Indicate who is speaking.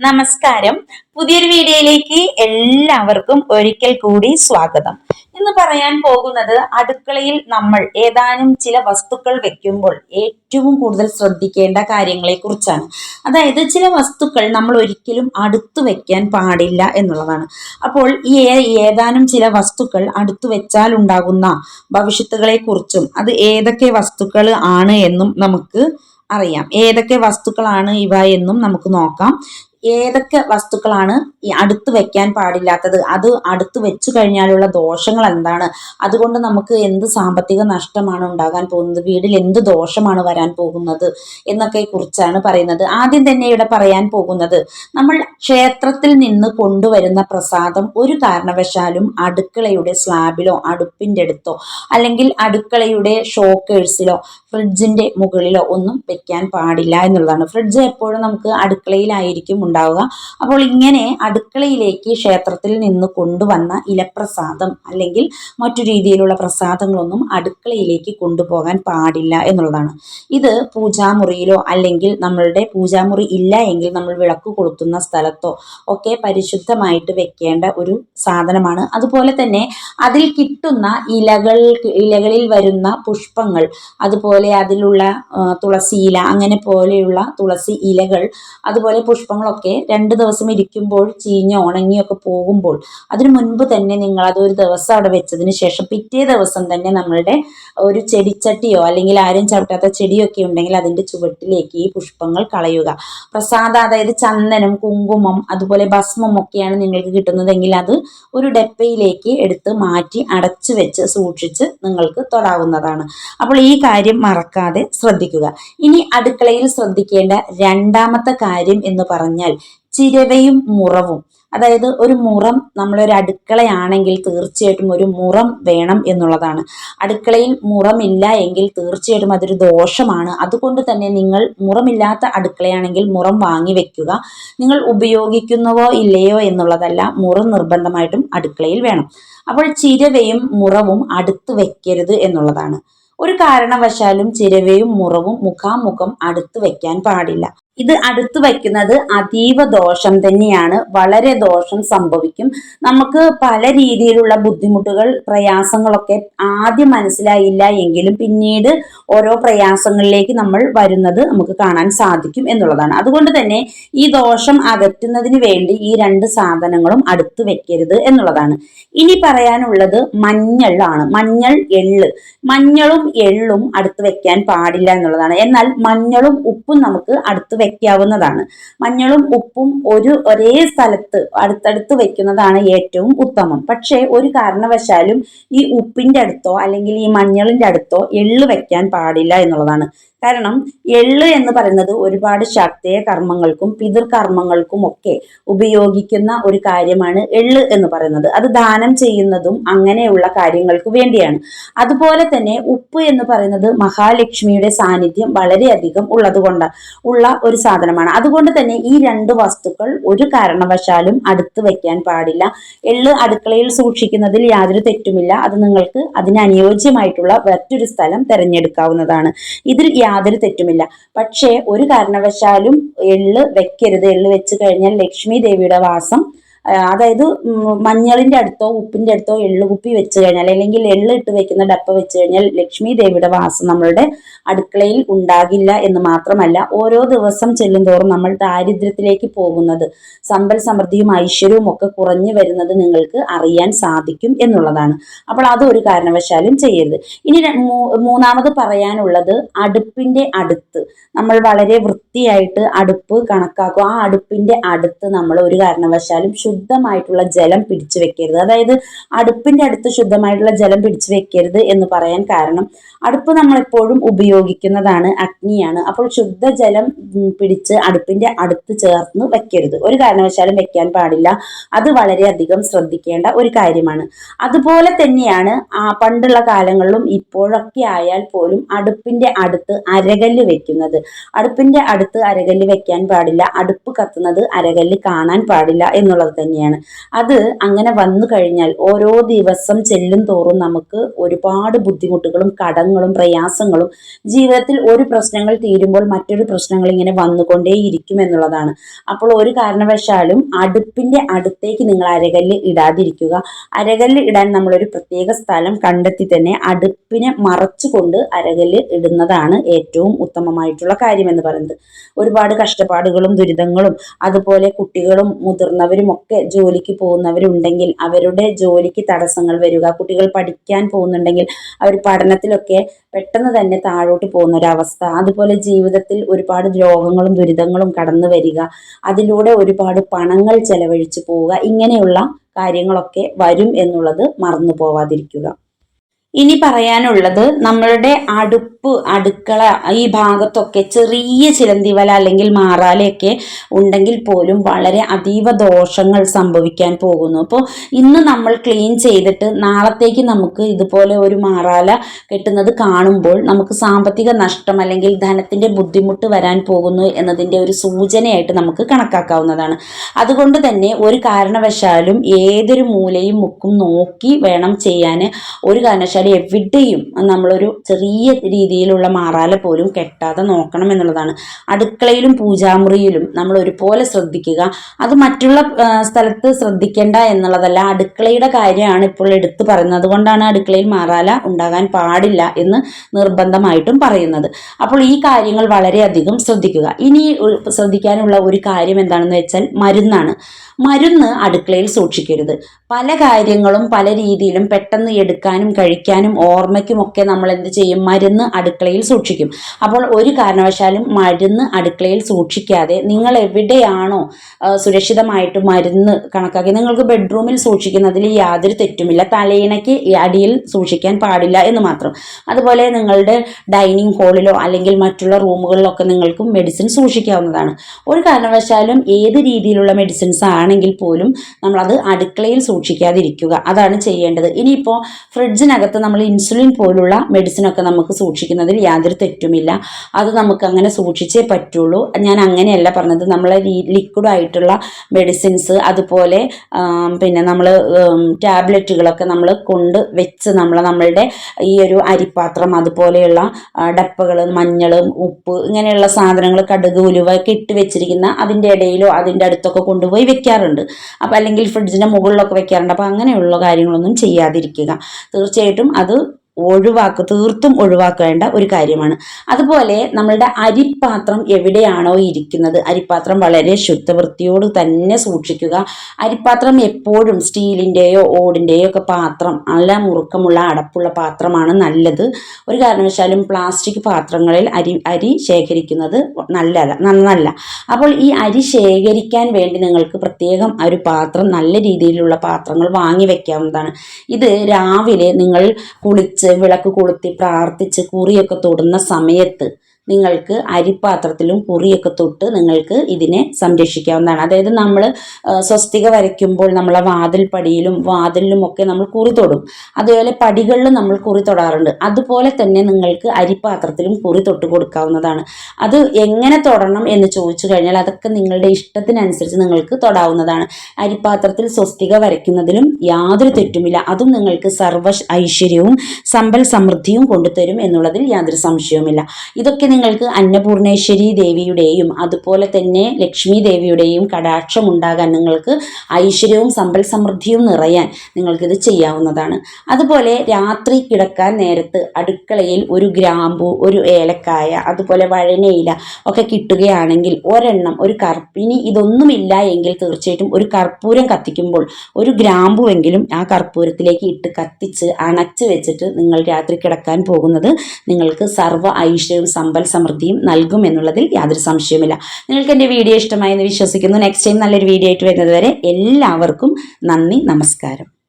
Speaker 1: നമസ്കാരം. പുതിയൊരു വീഡിയോയിലേക്ക് എല്ലാവർക്കും ഒരിക്കൽ കൂടി സ്വാഗതം. ഇന്ന് പറയാൻ പോകുന്നത് അടുക്കളയിൽ നമ്മൾ ഏതാനും ചില വസ്തുക്കൾ വെക്കുമ്പോൾ ഏറ്റവും കൂടുതൽ ശ്രദ്ധിക്കേണ്ട കാര്യങ്ങളെ കുറിച്ചാണ്. അതായത് ചില വസ്തുക്കൾ നമ്മൾ ഒരിക്കലും അടുത്തു വെക്കാൻ പാടില്ല എന്നുള്ളതാണ്. അപ്പോൾ ഈ ഏതാനും ചില വസ്തുക്കൾ അടുത്തു വെച്ചാൽ ഉണ്ടാകുന്ന ഭവിഷ്യത്തുകളെ കുറിച്ചും അത് ഏതൊക്കെ വസ്തുക്കൾ ആണ് എന്നും നമുക്ക് അറിയാം. ഏതൊക്കെ വസ്തുക്കളാണ് ഇവ എന്നും നമുക്ക് നോക്കാം. ഏതൊക്കെ വസ്തുക്കളാണ് ഈ അടുത്ത് വെക്കാൻ പാടില്ലാത്തത്? അത് അടുത്ത് വെച്ചു കഴിഞ്ഞാലുള്ള ദോഷങ്ങൾ എന്താണ്? അതുകൊണ്ട് നമുക്ക് എന്ത് സാമ്പത്തിക നഷ്ടമാണ് ഉണ്ടാകാൻ പോകുന്നത്? വീടിൽ എന്ത് ദോഷമാണ് വരാൻ പോകുന്നത്? എന്നൊക്കെ കുറിച്ചാണ് പറയുന്നത്. ആദ്യം തന്നെ ഇവിടെ പറയാൻ പോകുന്നത് നമ്മൾ ക്ഷേത്രത്തിൽ നിന്ന് കൊണ്ടുവരുന്ന പ്രസാദം ഒരു കാരണവശാലും അടുക്കളയുടെ സ്ലാബിലോ അടുപ്പിന്റെ അടുത്തോ അല്ലെങ്കിൽ അടുക്കളയുടെ ഷോക്കേഴ്സിലോ ഫ്രിഡ്ജിന്റെ മുകളിലോ ഒന്നും വെക്കാൻ പാടില്ല എന്നുള്ളതാണ്. ഫ്രിഡ്ജ് എപ്പോഴും നമുക്ക് അടുക്കളയിലായിരിക്കും ഉണ്ടാവുക. അപ്പോൾ ഇങ്ങനെ അടുക്കളയിലേക്ക് ക്ഷേത്രത്തിൽ നിന്ന് കൊണ്ടുവന്ന ഇലപ്രസാദം അല്ലെങ്കിൽ മറ്റു രീതിയിലുള്ള പ്രസാദങ്ങളൊന്നും അടുക്കളയിലേക്ക് കൊണ്ടുപോകാൻ പാടില്ല എന്നുള്ളതാണ്. ഇത് പൂജാമുറിയിലോ അല്ലെങ്കിൽ നമ്മളുടെ പൂജാമുറി ഇല്ല എങ്കിൽ നമ്മൾ വിളക്ക് കൊളുത്തുന്ന സ്ഥലത്തോ ഒക്കെ പരിശുദ്ധമായിട്ട് വെക്കേണ്ട ഒരു സാധനമാണ്. അതുപോലെ തന്നെ അതിൽ കിട്ടുന്ന ഇലകൾ ഇലകളിൽ വരുന്ന പുഷ്പങ്ങൾ അതുപോലെ അതിലുള്ള തുളസി ഇല അങ്ങനെ പോലെയുള്ള തുളസി ഇലകൾ അതുപോലെ പുഷ്പങ്ങളൊക്കെ രണ്ട് ദിവസം ഇരിക്കുമ്പോൾ ചീഞ്ഞ ഉണങ്ങിയൊക്കെ പോകുമ്പോൾ അതിനു മുൻപ് തന്നെ നിങ്ങൾ അത് ഒരു ദിവസം അവിടെ വെച്ചതിന് ശേഷം പിറ്റേ ദിവസം തന്നെ നമ്മളുടെ ഒരു ചെടിച്ചട്ടിയോ അല്ലെങ്കിൽ ആരും ചവിട്ടാത്ത ചെടിയോ ഒക്കെ ഉണ്ടെങ്കിൽ അതിന്റെ ചുവട്ടിലേക്ക് ഈ പുഷ്പങ്ങൾ കളയുക. പ്രസാദ അതായത് ചന്ദനം കുങ്കുമം അതുപോലെ ഭസ്മം ഒക്കെയാണ് നിങ്ങൾക്ക് കിട്ടുന്നതെങ്കിൽ അത് ഒരു ഡെപ്പയിലേക്ക് എടുത്ത് മാറ്റി അടച്ചു വെച്ച് സൂക്ഷിച്ച് നിങ്ങൾക്ക് തൊടാവുന്നതാണ്. അപ്പോൾ ഈ കാര്യം മറക്കാതെ ശ്രദ്ധിക്കുക. ഇനി അടുക്കളയിൽ ശ്രദ്ധിക്കേണ്ട രണ്ടാമത്തെ കാര്യം എന്ന് പറഞ്ഞാൽ ചിരവയും മുറവും. അതായത് ഒരു മുറം നമ്മളൊരു അടുക്കളയാണെങ്കിൽ തീർച്ചയായിട്ടും ഒരു മുറം വേണം എന്നുള്ളതാണ്. അടുക്കളയിൽ മുറമില്ല എങ്കിൽ തീർച്ചയായിട്ടും അതൊരു ദോഷമാണ്. അതുകൊണ്ട് തന്നെ നിങ്ങൾ മുറമില്ലാത്ത അടുക്കളയാണെങ്കിൽ മുറം വാങ്ങി വെക്കുക. നിങ്ങൾ ഉപയോഗിക്കുന്നവോ ഇല്ലയോ എന്നുള്ളതല്ല മുറം നിർബന്ധമായിട്ടും അടുക്കളയിൽ വേണം. അപ്പോൾ ചിരവയും മുറവും അടുത്ത് വെക്കരുത് എന്നുള്ളതാണ്. ഒരു കാരണവശാലും ചിരവയും മുറവും മുഖാമുഖം അടുത്ത് വെക്കാൻ പാടില്ല. ഇത് അടുത്ത് വയ്ക്കുന്നത് അതീവ ദോഷം തന്നെയാണ്. വളരെ ദോഷം സംഭവിക്കും. നമുക്ക് പല രീതിയിലുള്ള ബുദ്ധിമുട്ടുകൾ പ്രയാസങ്ങളൊക്കെ ആദ്യം മനസ്സിലായില്ല എങ്കിലും പിന്നീട് ഓരോ പ്രയാസങ്ങളിലേക്ക് നമ്മൾ വരുന്നത് നമുക്ക് കാണാൻ സാധിക്കും എന്നുള്ളതാണ്. അതുകൊണ്ട് തന്നെ ഈ ദോഷം അകറ്റുന്നതിന് വേണ്ടി ഈ രണ്ട് സാധനങ്ങളും അടുത്ത് വെക്കരുത് എന്നുള്ളതാണ്. ഇനി പറയാനുള്ളത് മഞ്ഞളാണ്. മഞ്ഞൾ എള്ള്. മഞ്ഞളും എള്ളും അടുത്ത് വെക്കാൻ പാടില്ല എന്നുള്ളതാണ്. എന്നാൽ മഞ്ഞളും ഉപ്പും നമുക്ക് അടുത്ത് വെക്കാവുന്നതാണ് മഞ്ഞളും ഉപ്പും ഒരു ഒരേ സ്ഥലത്ത് അടുത്തടുത്ത് വെക്കുന്നതാണ് ഏറ്റവും ഉത്തമം. പക്ഷേ ഒരു കാരണവശാലും ഈ ഉപ്പിന്റെ അടുത്തോ അല്ലെങ്കിൽ ഈ മഞ്ഞളിന്റെ അടുത്തോ എള്ള് വെക്കാൻ പാടില്ല എന്നുള്ളതാണ്. കാരണം എള്ള് എന്ന് പറയുന്നത് ഒരുപാട് ശക്തിയ കർമ്മങ്ങൾക്കും പിതൃകർമ്മങ്ങൾക്കും ഒക്കെ ഉപയോഗിക്കുന്ന ഒരു കാര്യമാണ് എള്ള് എന്ന് പറയുന്നത്. അത് ദാനം ചെയ്യുന്നതും അങ്ങനെയുള്ള കാര്യങ്ങൾക്ക് വേണ്ടിയാണ്. അതുപോലെ തന്നെ ഉപ്പ് എന്ന് പറയുന്നത് മഹാലക്ഷ്മിയുടെ സാന്നിധ്യം വളരെയധികം ഉള്ളതുകൊണ്ട് ഉള്ള ഒരു സാധനമാണ്. അതുകൊണ്ട് തന്നെ ഈ രണ്ട് വസ്തുക്കൾ ഒരു കാരണവശാലും അടുത്ത് വെക്കാൻ പാടില്ല. എള്ള് അടുക്കളയിൽ സൂക്ഷിക്കുന്നതിൽ യാതൊരു തെറ്റുമില്ല. അത് നിങ്ങൾക്ക് അതിന് അനുയോജ്യമായിട്ടുള്ള മറ്റൊരു സ്ഥലം തിരഞ്ഞെടുക്കാവുന്നതാണ്. ഇതിൽ യാതൊരു തെറ്റുമില്ല. പക്ഷേ ഒരു കാരണവശാലും എള്ള് വെക്കരുത്. എള്ള് വെച്ച് കഴിഞ്ഞാൽ ലക്ഷ്മി ദേവിയുടെ വാസം അതായത് മഞ്ഞളിന്റെ അടുത്തോ ഉപ്പിന്റെ അടുത്തോ എള്ള് കുപ്പി വെച്ച് കഴിഞ്ഞാൽ അല്ലെങ്കിൽ എള്ള് ഇട്ട് വെക്കുന്ന ഡപ്പ വെച്ച് കഴിഞ്ഞാൽ ലക്ഷ്മി ദേവിയുടെ വാസം നമ്മളുടെ അടുക്കളയിൽ ഉണ്ടാകില്ല എന്ന് മാത്രമല്ല ഓരോ ദിവസം ചെല്ലുന്തോറും നമ്മൾ ദാരിദ്ര്യത്തിലേക്ക് പോകുന്നത് സമ്പൽ സമൃദ്ധിയും ഐശ്വര്യവും ഒക്കെ കുറഞ്ഞു വരുന്നത് നിങ്ങൾക്ക് അറിയാൻ സാധിക്കും എന്നുള്ളതാണ്. അപ്പോൾ അത് ഒരു കാരണവശാലും ചെയ്യരുത്. ഇനി മൂന്നാമത് പറയാനുള്ളത് അടുപ്പിന്റെ അടുത്ത്. നമ്മൾ വളരെ വൃത്തിയായിട്ട് അടുപ്പ് കണക്കാക്കും. ആ അടുപ്പിന്റെ അടുത്ത് നമ്മൾ ഒരു കാരണവശാലും ശുദ്ധമായിട്ടുള്ള ജലം പിടിച്ചു വെക്കരുത്. അതായത് അടുപ്പിന്റെ അടുത്ത് ശുദ്ധമായിട്ടുള്ള ജലം പിടിച്ചു വെക്കരുത് എന്ന് പറയാൻ കാരണം അടുപ്പ് നമ്മൾ എപ്പോഴും ഉപയോഗിക്കുന്നതാണ് അഗ്നിയാണ്. അപ്പോൾ ശുദ്ധജലം പിടിച്ച് അടുപ്പിന്റെ അടുത്ത് ചേർന്ന് വെക്കരുത്. ഒരു കാരണവശാലും വെക്കാൻ പാടില്ല. അത് വളരെയധികം ശ്രദ്ധിക്കേണ്ട ഒരു കാര്യമാണ്. അതുപോലെ തന്നെയാണ് പണ്ടുള്ള കാലങ്ങളിലും ഇപ്പോഴൊക്കെ ആയാൽ പോലും അടുപ്പിന്റെ അടുത്ത് അരകല്ല് വെക്കുന്നത്. അടുപ്പിന്റെ അടുത്ത് അരകല്ല് വെക്കാൻ പാടില്ല. അടുപ്പ് കത്തുന്നത് അരകല്ല് കാണാൻ പാടില്ല എന്നുള്ളത് തന്നെയാണ്. അത് അങ്ങനെ വന്നു കഴിഞ്ഞാൽ ഓരോ ദിവസം ചെല്ലും തോറും നമുക്ക് ഒരുപാട് ബുദ്ധിമുട്ടുകളും കടങ്ങളും പ്രയാസങ്ങളും ജീവിതത്തിൽ ഒരു പ്രശ്നങ്ങൾ തീരുമ്പോൾ മറ്റൊരു പ്രശ്നങ്ങൾ ഇങ്ങനെ വന്നുകൊണ്ടേയിരിക്കും എന്നുള്ളതാണ്. അപ്പോൾ ഒരു കാരണവശാലും അടുപ്പിന്റെ അടുത്തേക്ക് നിങ്ങൾ അരകല്ല് ഇടാതിരിക്കുക. അരകല്ല് ഇടാൻ നമ്മളൊരു പ്രത്യേക സ്ഥലം കണ്ടെത്തി തന്നെ അടുപ്പിനെ മറച്ചുകൊണ്ട് അരകല്ല് ഇടുന്നതാണ് ഏറ്റവും ഉത്തമമായിട്ടുള്ള കാര്യം എന്ന് പറയുന്നത്. ഒരുപാട് കഷ്ടപ്പാടുകളും ദുരിതങ്ങളും അതുപോലെ കുട്ടികളും മുതിർന്നവരും ഒക്കെ ജോലിക്ക് പോകുന്നവരുണ്ടെങ്കിൽ അവരുടെ ജോലിക്ക് തടസ്സങ്ങൾ വരിക കുട്ടികൾ പഠിക്കാൻ പോകുന്നുണ്ടെങ്കിൽ അവർ പഠനത്തിലൊക്കെ പെട്ടെന്ന് തന്നെ താഴോട്ട് പോകുന്ന ഒരവസ്ഥ അതുപോലെ ജീവിതത്തിൽ ഒരുപാട് രോഗങ്ങളും ദുരിതങ്ങളും കടന്നു വരിക. അതിലൂടെ ഒരുപാട് പണങ്ങൾ ചെലവഴിച്ചു പോവുക. ഇങ്ങനെയുള്ള കാര്യങ്ങളൊക്കെ വരും എന്നുള്ളത് മറന്നു പോവാതിരിക്കുക. ഇനി പറയാനുള്ളത് നമ്മളുടെ അടുപ്പ് അടുക്കള ഈ ഭാഗത്തൊക്കെ ചെറിയ ചിലന്തിവല അല്ലെങ്കിൽ മാറാലയൊക്കെ ഉണ്ടെങ്കിൽ പോലും വളരെ അതീവ ദോഷങ്ങൾ സംഭവിക്കാൻ പോകുന്നു. അപ്പോൾ ഇന്ന് നമ്മൾ ക്ലീൻ ചെയ്തിട്ട് നാളത്തേക്ക് നമുക്ക് ഇതുപോലെ ഒരു മാറാല കെട്ടുന്നത് കാണുമ്പോൾ നമുക്ക് സാമ്പത്തിക നഷ്ടം അല്ലെങ്കിൽ ധനത്തിന്റെ ബുദ്ധിമുട്ട് വരാൻ പോകുന്നു എന്നതിന്റെ ഒരു സൂചനയായിട്ട് നമുക്ക് കണക്കാക്കാവുന്നതാണ്. അതുകൊണ്ട് തന്നെ ഒരു കാരണവശാലും ഏതൊരു മൂലയും മുക്കും നോക്കി വേണം ചെയ്യാൻ. ഒരു കാരണവശാലും വെച്ചാൽ എവിടെയും നമ്മളൊരു ചെറിയ രീതിയിലുള്ള മാറാല പോലും കെട്ടാതെ നോക്കണം എന്നുള്ളതാണ്. അടുക്കളയിലും പൂജാമുറിയിലും നമ്മൾ ഒരുപോലെ ശ്രദ്ധിക്കുക. അത് മറ്റുള്ള സ്ഥലത്ത് ശ്രദ്ധിക്കേണ്ട എന്നുള്ളതല്ല. അടുക്കളയുടെ കാര്യമാണ് ഇപ്പോൾ എടുത്തു പറയുന്നത്. അതുകൊണ്ടാണ് അടുക്കളയിൽ മാറാല ഉണ്ടാകാൻ പാടില്ല എന്ന് നിർബന്ധമായിട്ടും പറയുന്നത്. അപ്പോൾ ഈ കാര്യങ്ങൾ വളരെയധികം ശ്രദ്ധിക്കുക. ഇനി ശ്രദ്ധിക്കാനുള്ള ഒരു കാര്യം എന്താണെന്ന് വെച്ചാൽ മരുന്നാണ്. മരുന്ന് അടുക്കളയിൽ സൂക്ഷിക്കരുത്. പല കാര്യങ്ങളും പല രീതിയിലും പെട്ടെന്ന് എടുക്കാനും കഴിക്കാനും ഓർമ്മയ്ക്കുമൊക്കെ നമ്മൾ എന്ത് ചെയ്യും? മരുന്ന് അടുക്കളയിൽ സൂക്ഷിക്കും. അപ്പോൾ ഒരു കാരണവശാലും മരുന്ന് അടുക്കളയിൽ സൂക്ഷിക്കാതെ നിങ്ങൾ എവിടെയാണോ സുരക്ഷിതമായിട്ട് മരുന്ന് കണക്കാക്കി നിങ്ങൾക്ക് ബെഡ്റൂമിൽ സൂക്ഷിക്കുന്നതിൽ യാതൊരു തെറ്റുമില്ല. തലയിണയ്ക്ക് അടിയിൽ സൂക്ഷിക്കാൻ പാടില്ല എന്ന് മാത്രം. അതുപോലെ നിങ്ങളുടെ ഡൈനിങ് ഹാളിലോ അല്ലെങ്കിൽ മറ്റുള്ള റൂമുകളിലൊക്കെ നിങ്ങൾക്ക് മെഡിസിൻ സൂക്ഷിക്കാവുന്നതാണ്. ഒരു കാരണവശാലും ഏത് രീതിയിലുള്ള മെഡിസിൻസ് ആണെങ്കിൽ പോലും നമ്മളത് അടുക്കളയിൽ സൂക്ഷിക്കാതിരിക്കുക. അതാണ് ചെയ്യേണ്ടത്. ഇനിയിപ്പോൾ ഫ്രിഡ്ജിനകത്ത് നമ്മൾ ഇൻസുലിൻ പോലുള്ള മെഡിസിനൊക്കെ നമുക്ക് സൂക്ഷിക്കുന്നതിൽ യാതൊരു തെറ്റുമില്ല. അത് നമുക്ക് അങ്ങനെ സൂക്ഷിച്ചേ പറ്റുള്ളൂ. ഞാൻ അങ്ങനെയല്ല പറഞ്ഞത്. നമ്മളെ ലിക്വിഡ് ആയിട്ടുള്ള മെഡിസിൻസ് അതുപോലെ പിന്നെ നമ്മൾ ടാബ്ലറ്റുകളൊക്കെ നമ്മൾ കൊണ്ട് വെച്ച് നമ്മൾ നമ്മളുടെ ഈ ഒരു അരിപ്പാത്രം അതുപോലെയുള്ള ഡപ്പകൾ മഞ്ഞൾ ഉപ്പ് ഇങ്ങനെയുള്ള സാധനങ്ങൾ കടുക് ഉലുവ ഒക്കെ ഇട്ട് വെച്ചിരിക്കുന്ന അതിന്റെ ഇടയിലോ അതിന്റെ അടുത്തൊക്കെ കൊണ്ടുപോയി വെക്കാറുണ്ട്. വെക്കാറുണ്ട് അപ്പോൾ അല്ലെങ്കിൽ ഫ്രിഡ്ജിന്റെ മുകളിലൊക്കെ വെക്കാറുണ്ട് അപ്പോൾ അങ്ങനെയുള്ള കാര്യങ്ങളൊന്നും ചെയ്യാതിരിക്കുക. തീർച്ചയായിട്ടും അത് ഒഴിവാക്കുക തീർത്തും ഒഴിവാക്കേണ്ട ഒരു കാര്യമാണ്. അതുപോലെ നമ്മളുടെ അരിപ്പാത്രം എവിടെയാണോ ഇരിക്കുന്നത് അരിപ്പാത്രം വളരെ ശുദ്ധവൃത്തിയോട് തന്നെ സൂക്ഷിക്കുക. അരിപ്പാത്രം എപ്പോഴും സ്റ്റീലിന്റെയോ ഓടിന്റെയോ ഒക്കെ പാത്രം നല്ല മുറുക്കമുള്ള അടപ്പുള്ള പാത്രമാണ് നല്ലത്. ഒരു കാരണവശാലും പ്ലാസ്റ്റിക് പാത്രങ്ങളിൽ അരി അരി ശേഖരിക്കുന്നത് നല്ലതല്ല നന്നല്ല. അപ്പോൾ ഈ അരി ശേഖരിക്കാൻ വേണ്ടി നിങ്ങൾക്ക് പ്രത്യേകം ഒരു പാത്രം നല്ല രീതിയിലുള്ള പാത്രങ്ങൾ വാങ്ങി വെക്കാവുന്നതാണ്. ഇത് രാവിലെ നിങ്ങൾ കുളിച്ച് വിളക്ക് കൊളുത്തി പ്രാർത്ഥിച്ച് കുറിയൊക്കെ തൊടുന്ന സമയത്ത് നിങ്ങൾക്ക് അരിപ്പാത്രത്തിലും കുറിയൊക്കെ തൊട്ട് നിങ്ങൾക്ക് ഇതിനെ സംരക്ഷിക്കാവുന്നതാണ്. അതായത് നമ്മൾ സ്വസ്തിക വരയ്ക്കുമ്പോൾ നമ്മളെ വാതിൽ പടിയിലും വാതിലിലും ഒക്കെ നമ്മൾ കുറി തൊടും. അതുപോലെ പടികളിൽ നമ്മൾ കുറി തൊടാറുണ്ട്. അതുപോലെ തന്നെ നിങ്ങൾക്ക് അരിപ്പാത്രത്തിലും കുറി തൊട്ട് കൊടുക്കാവുന്നതാണ്. അത് എങ്ങനെ തൊടണം എന്ന് ചോദിച്ചു കഴിഞ്ഞാൽ അതൊക്കെ നിങ്ങളുടെ ഇഷ്ടത്തിനനുസരിച്ച് നിങ്ങൾക്ക് തൊടാവുന്നതാണ്. അരിപ്പാത്രത്തിൽ സ്വസ്തിക വരയ്ക്കുന്നതിലും യാതൊരു തെറ്റുമില്ല. അതും നിങ്ങൾക്ക് സർവ ഐശ്വര്യവും സമ്പൽ സമൃദ്ധിയും കൊണ്ടുതരും എന്നുള്ളതിൽ യാതൊരു സംശയവുമില്ല. ഇതൊക്കെ നിങ്ങൾക്ക് അന്നപൂർണേശ്വരി ദേവിയുടെയും അതുപോലെ തന്നെ ലക്ഷ്മി ദേവിയുടെയും കടാക്ഷം ഉണ്ടാകാൻ നിങ്ങൾക്ക് ഐശ്വര്യവും സമ്പൽ സമൃദ്ധിയും നിറയാൻ നിങ്ങൾക്കിത് ചെയ്യാവുന്നതാണ്. അതുപോലെ രാത്രി കിടക്കാൻ നേരത്ത് അടുക്കളയിൽ ഒരു ഗ്രാമ്പു ഒരു ഏലക്കായ അതുപോലെ വഴനയില ഒക്കെ കിട്ടുകയാണെങ്കിൽ ഒരെണ്ണം ഒരു കർപ്പിനി ഇതൊന്നുമില്ല എങ്കിൽ തീർച്ചയായിട്ടും ഒരു കർപ്പൂരം കത്തിക്കുമ്പോൾ ഒരു ഗ്രാമ്പുവെങ്കിലും ആ കർപ്പൂരത്തിലേക്ക് ഇട്ട് കത്തിച്ച് അണച്ച് വെച്ചിട്ട് നിങ്ങൾ രാത്രി കിടക്കാൻ പോകുന്നത് നിങ്ങൾക്ക് സർവ ഐശ്വര്യവും സമൃദ്ധിയും നൽകും എന്നുള്ളതിൽ യാതൊരു സംശയവുമില്ല. നിങ്ങൾക്ക് എന്റെ വീഡിയോ ഇഷ്ടമായെന്ന് വിശ്വസിക്കുന്നു. നെക്സ്റ്റ് ടൈം നല്ലൊരു വീഡിയോ ആയിട്ട് വരുന്നത് വരെ എല്ലാവർക്കും നന്ദി നമസ്കാരം.